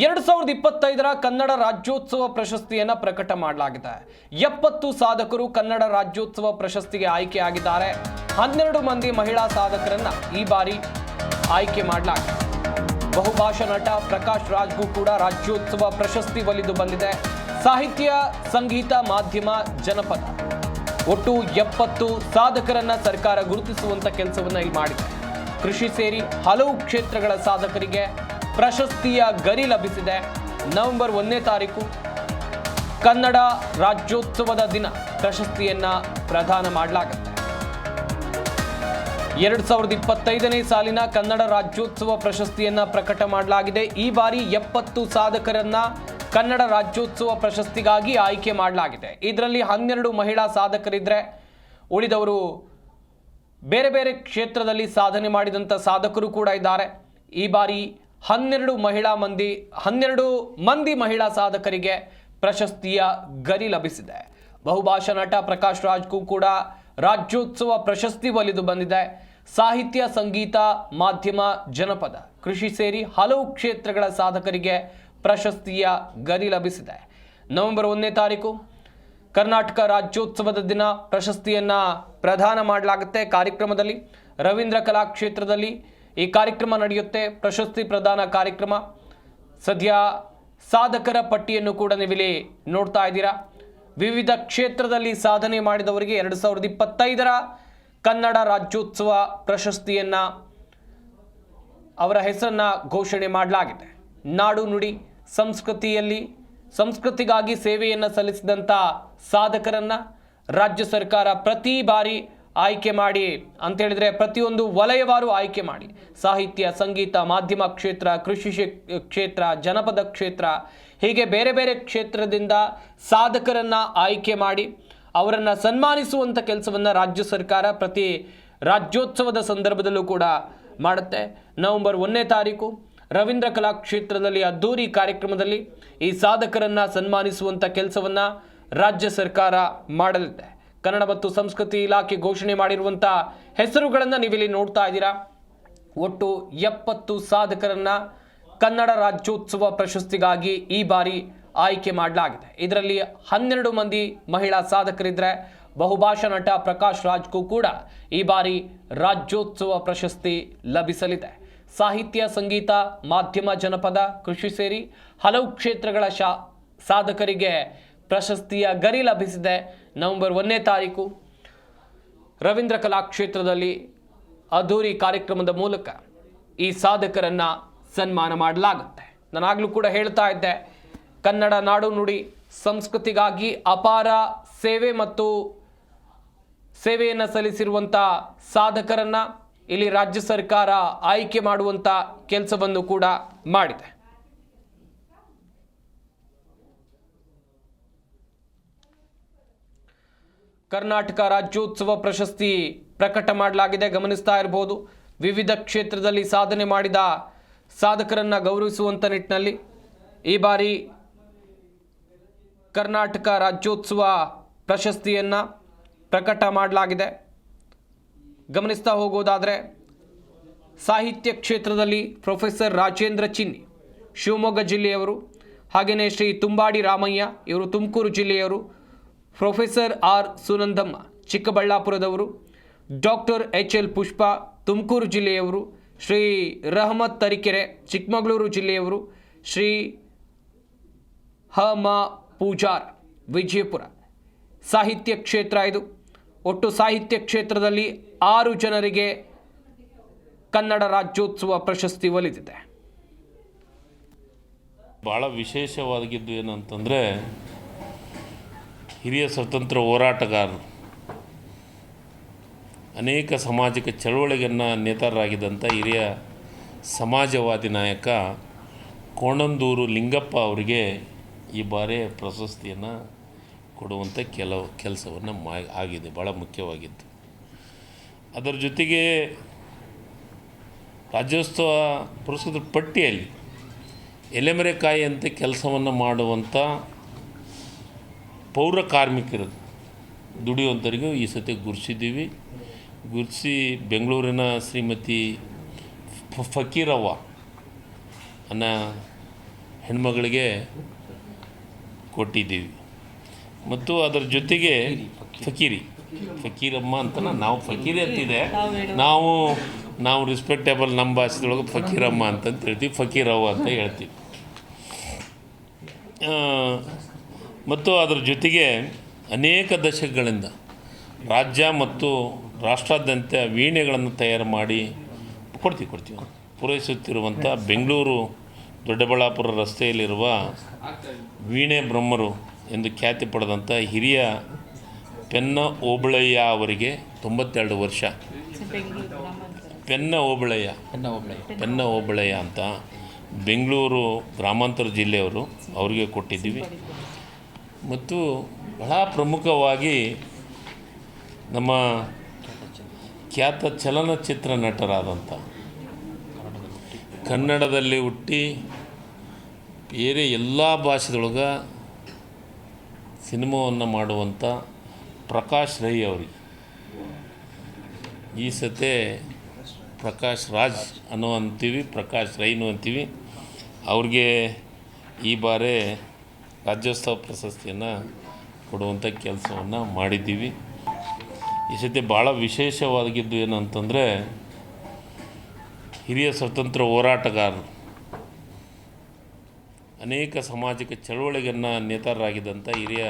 ಎರಡು ಸಾವಿರದ ಇಪ್ಪತ್ತೈದರ ಕನ್ನಡ ರಾಜ್ಯೋತ್ಸವ ಪ್ರಶಸ್ತಿಯನ್ನು ಪ್ರಕಟ ಮಾಡಲಾಗಿದೆ. ಎಪ್ಪತ್ತು ಸಾಧಕರು ಕನ್ನಡ ರಾಜ್ಯೋತ್ಸವ ಪ್ರಶಸ್ತಿಗೆ ಆಯ್ಕೆಯಾಗಿದ್ದಾರೆ ಹನ್ನೆರಡು ಮಂದಿ ಮಹಿಳಾ ಸಾಧಕರನ್ನ ಈ ಬಾರಿ ಆಯ್ಕೆ ಮಾಡಲಾಗಿದೆ. ಬಹುಭಾಷಾ ನಟ ಪ್ರಕಾಶ್ ರಾಜ್ಗೂ ಕೂಡ ರಾಜ್ಯೋತ್ಸವ ಪ್ರಶಸ್ತಿ ಒಲಿದು ಬಂದಿದೆ. ಸಾಹಿತ್ಯ, ಸಂಗೀತ, ಮಾಧ್ಯಮ, ಜನಪದ. ಒಟ್ಟು ಎಪ್ಪತ್ತು ಸಾಧಕರನ್ನ ಸರ್ಕಾರ ಗುರುತಿಸುವಂತ ಕೆಲಸವನ್ನ ಇಲ್ಲಿ ಮಾಡಿದೆ. ಕೃಷಿ ಸೇರಿ ಹಲವು ಕ್ಷೇತ್ರಗಳ ಸಾಧಕರಿಗೆ ಪ್ರಶಸ್ತಿಯ ಗರಿ ಲಭಿಸಿದೆ. ನವೆಂಬರ್ ಒಂದನೇ ತಾರೀಕು, ಕನ್ನಡ ರಾಜ್ಯೋತ್ಸವದ ದಿನ. ಪ್ರಶಸ್ತಿಯನ್ನ ಪ್ರದಾನ ಮಾಡಲಾಗುತ್ತೆ. ಎರಡು ಸಾವಿರದ ಇಪ್ಪತ್ತೈದನೇ ಸಾಲಿನ ಕನ್ನಡ ರಾಜ್ಯೋತ್ಸವ ಪ್ರಶಸ್ತಿಯನ್ನ ಪ್ರಕಟ ಮಾಡಲಾಗಿದೆ. ಈ ಬಾರಿ ಎಪ್ಪತ್ತು ಸಾಧಕರನ್ನ ಕನ್ನಡ ರಾಜ್ಯೋತ್ಸವ ಪ್ರಶಸ್ತಿಗಾಗಿ ಆಯ್ಕೆ ಮಾಡಲಾಗಿದೆ. ಇದರಲ್ಲಿ ಹನ್ನೆರಡು ಮಹಿಳಾ ಸಾಧಕರಿದ್ರೆ, ಉಳಿದವರು ಬೇರೆ ಬೇರೆ ಕ್ಷೇತ್ರದಲ್ಲಿ ಸಾಧನೆ ಮಾಡಿದಂಥ ಸಾಧಕರು ಕೂಡ ಇದ್ದಾರೆ. ಈ ಬಾರಿ ಹನ್ನೆರಡು ಮಹಿಳಾ ಮಂದಿ, ಹನ್ನೆರಡು ಮಂದಿ ಮಹಿಳಾ ಸಾಧಕರಿಗೆ ಪ್ರಶಸ್ತಿಯ ಗರಿ ಲಭಿಸಿದೆ. ಬಹುಭಾಷಾ ನಟ ಪ್ರಕಾಶ್ ರಾಜ್ಗೂ ಕೂಡ ರಾಜ್ಯೋತ್ಸವ ಪ್ರಶಸ್ತಿ ಒಲಿದು ಬಂದಿದೆ. ಸಾಹಿತ್ಯ, ಸಂಗೀತ, ಮಾಧ್ಯಮ, ಜನಪದ ಕೃಷಿ ಸೇರಿ ಹಲವು ಕ್ಷೇತ್ರಗಳ ಸಾಧಕರಿಗೆ ಪ್ರಶಸ್ತಿಯ ಗರಿ ಲಭಿಸಿದೆ. ನವೆಂಬರ್ ಒಂದನೇ ತಾರೀಕು ಕರ್ನಾಟಕ ರಾಜ್ಯೋತ್ಸವದ ದಿನ ಪ್ರಶಸ್ತಿಯನ್ನ ಪ್ರದಾನ ಮಾಡಲಾಗುತ್ತೆ. ಕಾರ್ಯಕ್ರಮದಲ್ಲಿ ರವೀಂದ್ರ ಕಲಾಕ್ಷೇತ್ರದಲ್ಲಿ ಈ ಕಾರ್ಯಕ್ರಮ ನಡೆಯುತ್ತೆ. ಪ್ರಶಸ್ತಿ ಪ್ರದಾನ ಕಾರ್ಯಕ್ರಮ. ಸದ್ಯ ಸಾಧಕರ ಪಟ್ಟಿಯನ್ನು ಕೂಡ ನೀವಿಲ್ಲಿ ನೋಡ್ತಾ ಇದ್ದೀರಾ. ವಿವಿಧ ಕ್ಷೇತ್ರದಲ್ಲಿ ಸಾಧನೆ ಮಾಡಿದವರಿಗೆ ಎರಡು ಸಾವಿರದ ಇಪ್ಪತ್ತೈದರ ಕನ್ನಡ ರಾಜ್ಯೋತ್ಸವ ಪ್ರಶಸ್ತಿಯನ್ನ ಅವರ ಹೆಸರನ್ನು ಘೋಷಣೆ ಮಾಡಲಾಗಿದೆ. ನಾಡು ನುಡಿ ಸಂಸ್ಕೃತಿಯಲ್ಲಿ, ಸಂಸ್ಕೃತಿಗಾಗಿ ಸೇವೆಯನ್ನು ಸಲ್ಲಿಸಿದಂಥ ಸಾಧಕರನ್ನು ರಾಜ್ಯ ಸರ್ಕಾರ ಪ್ರತಿ ಬಾರಿ ಆಯ್ಕೆ ಮಾಡಿ ಅಂತ ಹೇಳಿದ್ರೆ ಪ್ರತಿಯೊಂದು ವಲಯವಾರು ಆಯ್ಕೆ ಮಾಡಿ. ಸಾಹಿತ್ಯ, ಸಂಗೀತ, ಮಾಧ್ಯಮ ಕ್ಷೇತ್ರ, ಕೃಷಿ ಕ್ಷೇತ್ರ, ಜನಪದ ಕ್ಷೇತ್ರ, ಹೀಗೆ ಬೇರೆ ಬೇರೆ ಕ್ಷೇತ್ರದಿಂದ ಸಾಧಕರನ್ನ ಆಯ್ಕೆ ಮಾಡಿ, ಅವರನ್ನು ಸನ್ಮಾನಿಸುವಂಥ ಕೆಲಸವನ್ನು ರಾಜ್ಯ ಸರ್ಕಾರ ಪ್ರತಿ ರಾಜ್ಯೋತ್ಸವದ ಸಂದರ್ಭದಲ್ಲೂ ಕೂಡ ಮಾಡುತ್ತೆ. ನವೆಂಬರ್ ಒಂದನೇ ತಾರೀಕು, ರವೀಂದ್ರ ಕಲಾಕ್ಷೇತ್ರದಲ್ಲಿ ಅದ್ದೂರಿ ಕಾರ್ಯಕ್ರಮದಲ್ಲಿ ಈ ಸಾಧಕರನ್ನ ಸನ್ಮಾನಿಸುವಂಥ ಕೆಲಸವನ್ನ ರಾಜ್ಯ ಸರ್ಕಾರ ಮಾಡಲಿದೆ. ಕನ್ನಡ ಮತ್ತು ಸಂಸ್ಕೃತಿ ಇಲಾಖೆ ಘೋಷಣೆ ಮಾಡಿರುವಂಥ ಹೆಸರುಗಳನ್ನು ನೀವಿಲ್ಲಿ ನೋಡ್ತಾ ಇದ್ದೀರಾ. ಒಟ್ಟು ಎಪ್ಪತ್ತು ಸಾಧಕರನ್ನು ಕನ್ನಡ ರಾಜ್ಯೋತ್ಸವ ಪ್ರಶಸ್ತಿಗಾಗಿ ಈ ಬಾರಿ ಆಯ್ಕೆ ಮಾಡಲಾಗಿದೆ. ಇದರಲ್ಲಿ ಹನ್ನೆರಡು ಮಂದಿ ಮಹಿಳಾ ಸಾಧಕರಿದ್ದರೆ ಬಹುಭಾಷಾ ನಟ ಪ್ರಕಾಶ್ ರಾಜ್ಗೂ ಕೂಡ ಈ ಬಾರಿ ರಾಜ್ಯೋತ್ಸವ ಪ್ರಶಸ್ತಿ ಲಭಿಸಲಿದೆ. ಸಾಹಿತ್ಯ, ಸಂಗೀತ, ಮಾಧ್ಯಮ, ಜನಪದ, ಕೃಷಿ ಸೇರಿ ಹಲವು ಕ್ಷೇತ್ರಗಳ ಶಾ, ಸಾಧಕರಿಗೆ ಪ್ರಶಸ್ತಿಯ ಗರಿ ಲಭಿಸಿದೆ. ನವೆಂಬರ್ ಒಂದನೇ ತಾರೀಕು ರವೀಂದ್ರ ಕಲಾಕ್ಷೇತ್ರದಲ್ಲಿ ಅದ್ಧೂರಿ ಕಾರ್ಯಕ್ರಮದ ಮೂಲಕ ಈ ಸಾಧಕರನ್ನು ಸನ್ಮಾನ ಮಾಡಲಾಗುತ್ತೆ. ನಾನಾಗಲೂ ಕೂಡ ಹೇಳ್ತಾ ಇದ್ದೆ, ಕನ್ನಡ ನಾಡು ನುಡಿ ಸಂಸ್ಕೃತಿಗಾಗಿ ಅಪಾರ ಸೇವೆ ಮತ್ತು ಸೇವೆಯನ್ನು ಸಲ್ಲಿಸಿರುವಂಥ ಸಾಧಕರನ್ನು ಇಲ್ಲಿ ರಾಜ್ಯ ಸರ್ಕಾರ ಆಯ್ಕೆ ಮಾಡುವಂಥ ಕೆಲಸವನ್ನು ಕೂಡ ಮಾಡಿದೆ. ಕರ್ನಾಟಕ ರಾಜ್ಯೋತ್ಸವ ಪ್ರಶಸ್ತಿ ಪ್ರಕಟ ಮಾಡಲಾಗಿದೆ. ಗಮನಿಸ್ತಾ ಇರಬಹುದು, ವಿವಿಧ ಕ್ಷೇತ್ರದಲ್ಲಿ ಸಾಧನೆ ಮಾಡಿದ ಸಾಧಕರನ್ನು ಗೌರವಿಸುವಂಥ ನಿಟ್ಟಿನಲ್ಲಿ ಈ ಬಾರಿ ಕರ್ನಾಟಕ ರಾಜ್ಯೋತ್ಸವ ಪ್ರಶಸ್ತಿಯನ್ನು ಪ್ರಕಟ ಮಾಡಲಾಗಿದೆ. ಗಮನಿಸ್ತಾ ಹೋಗೋದಾದರೆ, ಸಾಹಿತ್ಯ ಕ್ಷೇತ್ರದಲ್ಲಿ ಪ್ರೊಫೆಸರ್ ರಾಜೇಂದ್ರ ಚಿನ್ನಿ, ಶಿವಮೊಗ್ಗ ಜಿಲ್ಲೆಯವರು ಹಾಗೆಯೇ ಶ್ರೀ ತುಂಬಾಡಿ ರಾಮಯ್ಯ, ಇವರು ತುಮಕೂರು ಜಿಲ್ಲೆಯವರು professor R Sunandamma, ಚಿಕ್ಕಬಳ್ಳಾಪುರದವರು, doctor H L Pushpa, Tumakuru ಜಿಲ್ಲೆಯವರು, ಶ್ರೀ ರಹಮತ್ ತರೀಕೆರೆ, ಚಿಕ್ಕಮಗಳೂರು ಜಿಲ್ಲೆಯವರು, ಶ್ರೀ ಹ ಮ ಪೂಜಾರ್, ವಿಜಯಪುರ. ಸಾಹಿತ್ಯ ಕ್ಷೇತ್ರ ಇದು. ಒಟ್ಟು ಸಾಹಿತ್ಯ ಕ್ಷೇತ್ರದಲ್ಲಿ ಆರು ಜನರಿಗೆ ಕನ್ನಡ ರಾಜ್ಯೋತ್ಸವ ಪ್ರಶಸ್ತಿ ಒಲಿದಿದೆ. ಭಾಳ ವಿಶೇಷವಾಗಿದ್ದು ಏನಂತಂದರೆ ಹಿರಿಯ ಸ್ವತಂತ್ರ ಹೋರಾಟಗಾರರು. ಅನೇಕ ಸಾಮಾಜಿಕ ಚಳವಳಿಗಳನ್ನು ನೇತಾರರಾಗಿದ್ದಂಥ ಹಿರಿಯ ಸಮಾಜವಾದಿ ನಾಯಕ ಕೋಣಂದೂರು ಲಿಂಗಪ್ಪ ಅವರಿಗೆ ಈ ಬಾರಿ ಪ್ರಶಸ್ತಿಯನ್ನು ಕೊಡುವಂಥ ಕೆಲವು ಕೆಲಸವನ್ನು ಮಾ, ಆಗಿದೆ ಭಾಳ ಮುಖ್ಯವಾಗಿತ್ತು. ಅದರ ಜೊತೆಗೆ ರಾಜ್ಯೋತ್ಸವ ಪುರಸ್ಕೃತ ಪಟ್ಟಿಯಲ್ಲಿ ಎಲೆಮರೆಕಾಯಿಯಂತೆ ಕೆಲಸವನ್ನು ಮಾಡುವಂಥ ಪೌರ ಕಾರ್ಮಿಕರು ದುಡಿಯುವಂಥವರಿಗೂ ಈ ಸತಿ ಗುರ್ಸಿದ್ದೀವಿ. ಗುರ್ಸಿ ಬೆಂಗಳೂರಿನ ಶ್ರೀಮತಿ ಫಕೀರವ್ವ ಅನ್ನ ಹೆಣ್ಮಗಳಿಗೆ ಕೊಟ್ಟಿದ್ದೀವಿ. ಮತ್ತು ಅದರ ಜೊತೆಗೆ ಫಕೀರಿ, ಫಕೀರಮ್ಮ ಅಂತ ನಾವು ಫಕೀರಿ ಅಂತಿದೆ. ನಾವು ನಾವು ರೆಸ್ಪೆಕ್ಟೇಬಲ್ ನಮ್ಮ ಭಾಷೆದೊಳಗೆ ಫಕೀರಮ್ಮ ಅಂತಂತ ಹೇಳ್ತೀವಿ ಫಕೀರವ್ವ ಅಂತ ಹೇಳ್ತೀವಿ. ಮತ್ತು ಅದರ ಜೊತೆಗೆ ಅನೇಕ ದಶಕಗಳಿಂದ ರಾಜ್ಯ ಮತ್ತು ರಾಷ್ಟ್ರಾದ್ಯಂತ ವೀಣೆಗಳನ್ನು ತಯಾರು ಮಾಡಿ ಕೊಡ್ತೀವಿ ಕೊಡ್ತೀವಿ. ಪೂರೈಸುತ್ತಿರುವಂಥ ಬೆಂಗಳೂರು ದೊಡ್ಡಬಳ್ಳಾಪುರ ರಸ್ತೆಯಲ್ಲಿರುವ ವೀಣೆ ಬ್ರಹ್ಮರು ಎಂದು ಖ್ಯಾತಿ ಪಡೆದಂಥ ಹಿರಿಯ ಪೆನ್ನ ಓಬಳಯ್ಯ ಅವರಿಗೆ ತೊಂಬತ್ತೆರಡು ವರ್ಷ. ಪೆನ್ನ ಓಬಳಯ್ಯ. ಪೆನ್ನ ಓಬಳಯ್ಯ. ಅಂತ ಬೆಂಗಳೂರು ಗ್ರಾಮಾಂತರ ಜಿಲ್ಲೆಯವರು ಅವರಿಗೆ ಕೊಟ್ಟಿದ್ದೀವಿ. ಮತ್ತು ಬಹಳ ಪ್ರಮುಖವಾಗಿ ನಮ್ಮ ಖ್ಯಾತ ಚಲನಚಿತ್ರ ನಟರಾದಂಥ ಕನ್ನಡದಲ್ಲಿ ಹುಟ್ಟಿ ಬೇರೆ ಎಲ್ಲ ಭಾಷೆದೊಳಗೆ ಸಿನಿಮಾವನ್ನು ಮಾಡುವಂಥ ಪ್ರಕಾಶ್ ರೈ ಅವರಿಗೆ. ಈ ಸತೆ ಪ್ರಕಾಶ್ ರಾಜ್ ಅನ್ನೋ ಅಂತೀವಿ ಪ್ರಕಾಶ್ ರೈನು ಅಂತೀವಿ. ಅವ್ರಿಗೆ ಈ ಬಾರಿ ರಾಜ್ಯೋತ್ಸವ ಪ್ರಶಸ್ತಿಯನ್ನು ಕೊಡುವಂಥ ಕೆಲಸವನ್ನು ಮಾಡಿದ್ದೀವಿ. ಈ ಸತಿ ಭಾಳ ವಿಶೇಷವಾಗಿದ್ದು ಏನಂತಂದರೆ, ಹಿರಿಯ ಸ್ವತಂತ್ರ ಹೋರಾಟಗಾರರು, ಅನೇಕ ಸಾಮಾಜಿಕ ಚಳವಳಿಗಳನ್ನು ನೇತಾರರಾಗಿದ್ದಂಥ ಹಿರಿಯ